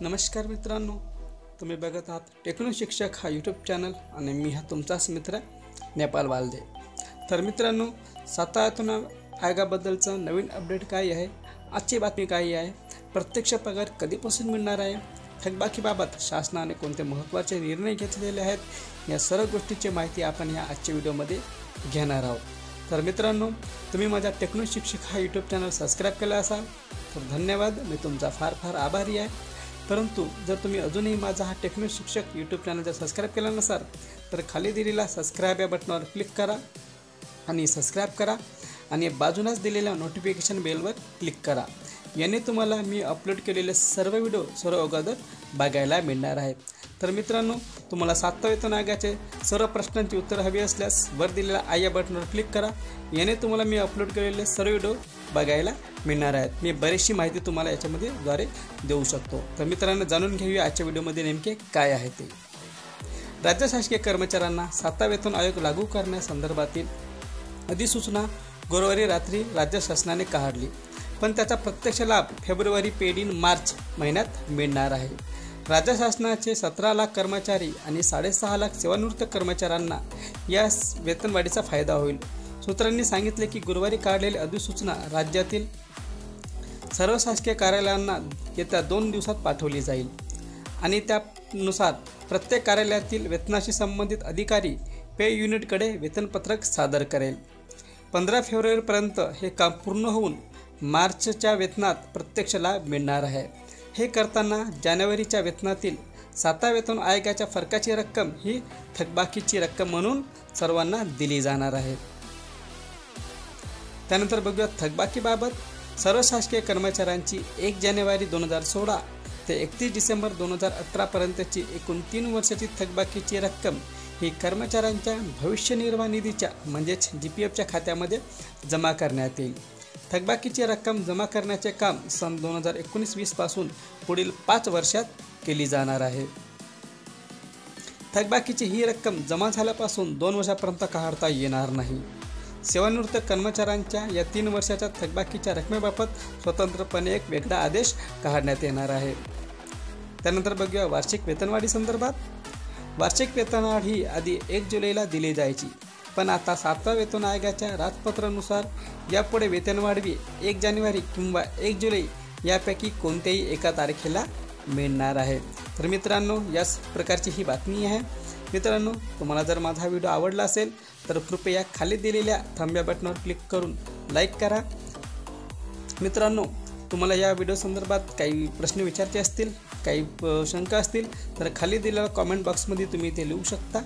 नमस्कार मित्रांनो तुम्ही बघत आहात टेक्नो शिक्षक हा यूट्यूब चॅनल आणि मी हा तुमचाच मित्र नेपाल वालदे. तर मित्रांनो सातारातून आयोगाबद्दलचं नवीन अपडेट काय आहे? आजची बातमी काय आहे? प्रत्यक्ष पगार कधीपासून मिळणार आहे? थकबाकीबाबत शासनाने कोणते महत्त्वाचे निर्णय घेतलेले आहेत? या सर्व गोष्टीची माहिती आपण या आजच्या व्हिडिओमध्ये घेणार आहोत. तर मित्रांनो तुम्ही माझ्या टेक्नो शिक्षक हा यूट्यूब चॅनल सबस्क्राईब केला असाल तर धन्यवाद. मी तुमचा फार फार आभारी आहे. परंतु जर तुम्ही अजूनही माझा हा टेक्निक शिक्षक यूट्यूब चॅनल जर सबस्क्राईब केला नसाल तर खाली दिलेला सबस्क्राईब या बटनावर क्लिक करा आणि सबस्क्राईब करा आणि बाजूनच दिलेल्या नोटिफिकेशन बेलवर क्लिक करा. याने तुम्हाला मी अपलोड केलेले सर्व व्हिडिओ सर्व अगोदर बघायला मिळणार आहेत तर मित्रांनो तुम्हाला सातव्या वेतन आयोगाचे सर्व प्रश्नांची उत्तर हवी असल्यास वर दिलेल्या आय या बटनवर क्लिक करा. याने तुम्हाला मी अपलोड केलेले सर्व व्हिडिओ बघायला मिळणार आहेत. मी बरीचशी माहिती तुम्हाला याच्यामध्ये द्वारे देऊ शकतो. तर मित्रांनो जाणून घेऊया आजच्या व्हिडिओमध्ये नेमके काय आहे ते. राज्य शासकीय कर्मचाऱ्यांना सातवा वेतन आयोग लागू करण्यासंदर्भातील अधिसूचना गुरुवारी रात्री राज्य शासनाने काढली. पण त्याचा प्रत्यक्ष लाभ फेब्रुवारी पेडीन मार्च महिन्यात मिळणार आहे. राज्य शासनाचे सतरा लाख कर्मचारी आणि साडेसहा लाख सेवानिवृत्त कर्मचाऱ्यांना या वेतनवाढीचा फायदा होईल. सूत्रांनी सांगितले की गुरुवारी काढलेली अधिसूचना राज्यातील सर्व शासकीय कार्यालयांना येत्या दोन दिवसात पाठवली जाईल आणि त्यानुसार प्रत्येक कार्यालयातील वेतनाशी संबंधित अधिकारी पे युनिटकडे वेतनपत्रक सादर करेल. पंधरा फेब्रुवारीपर्यंत हे काम पूर्ण होऊन मार्चच्या वेतनात प्रत्यक्ष लाभ मिळणार आहे. हे करताना जानेवारीच्या वेतनातील साता वेतन आयोगाच्या फरकाची रक्कम ही थकबाकीची रक्कम म्हणून सर्वांना दिली जाणार आहे. त्यानंतर बघूया थकबाकीबाबत सर्व शासकीय कर्मचाऱ्यांची एक जानेवारी दोन हजार सोळा ते एकतीस डिसेंबर दोन हजार अठरापर्यंतची एकूण तीन वर्षाची थकबाकीची रक्कम ही कर्मचाऱ्यांच्या भविष्य निर्वाह निधीच्या म्हणजेच जी पी एफच्या खात्यामध्ये जमा करण्यात येईल. थकबाकीची रक्कम जमा करण्याचे काम सन दोन हजार एकोणीस वीसपासून पुढील पाच वर्षात केली जाणार आहे. थकबाकीची ही रक्कम जमा झाल्यापासून दोन वर्षापर्यंत काढता येणार नाही. सेवानिवृत्त कर्मचाऱ्यांच्या या तीन वर्षाच्या थकबाकीच्या रकमेबाबत स्वतंत्रपणे एक वेगळा आदेश काढण्यात येणार आहे. त्यानंतर बघूया वार्षिक वेतनवाढी संदर्भात. वार्षिक वेतनवाढ ही आधी एक जुलैला दिली जायची. पण आता सातवा वेतन आयोगाच्या राजपत्रानुसार यापुढे वेतनवाढवी एक जानेवारी किंवा एक जुलै यापैकी कोणत्याही एका तारखेला मिळणार आहे. तर मित्रांनो याच प्रकारची ही बातमी आहे. मित्रांनो तुम्हाला जर माझा व्हिडिओ आवडला असेल तर कृपया खाली दिलेल्या थांब्या बटनावर क्लिक करून लाईक करा. मित्रांनो तुम्हाला या व्हिडिओ संदर्भात काही प्रश्न विचारचे असतील काही शंका असतील तर खाली दिलेल्या कॉमेंट बॉक्समध्ये तुम्ही ते लिहू शकता.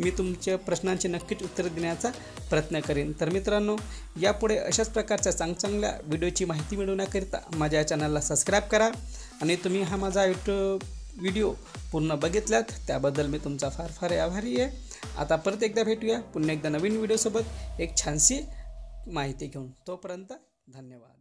मी तुमच्या प्रश्नांचे नक्कीच उत्तर देण्याचा प्रयत्न करेन. तर मित्रांनो यापुढे अशाच प्रकारच्या चांगचांगल्या व्हिडिओची माहिती मिळवण्याकरिता माझ्या चॅनलला सबस्क्राईब करा आणि तुम्ही हा माझा यूट्यूब व्हिडिओ पूर्ण बघितल्यात त्याबद्दल मी तुमचा फार फार आभारी आहे. आता परत एकदा भेटूया पुन्हा एकदा नवीन व्हिडिओसोबत एक छानशी माहिती घेऊन. तोपर्यंत धन्यवाद.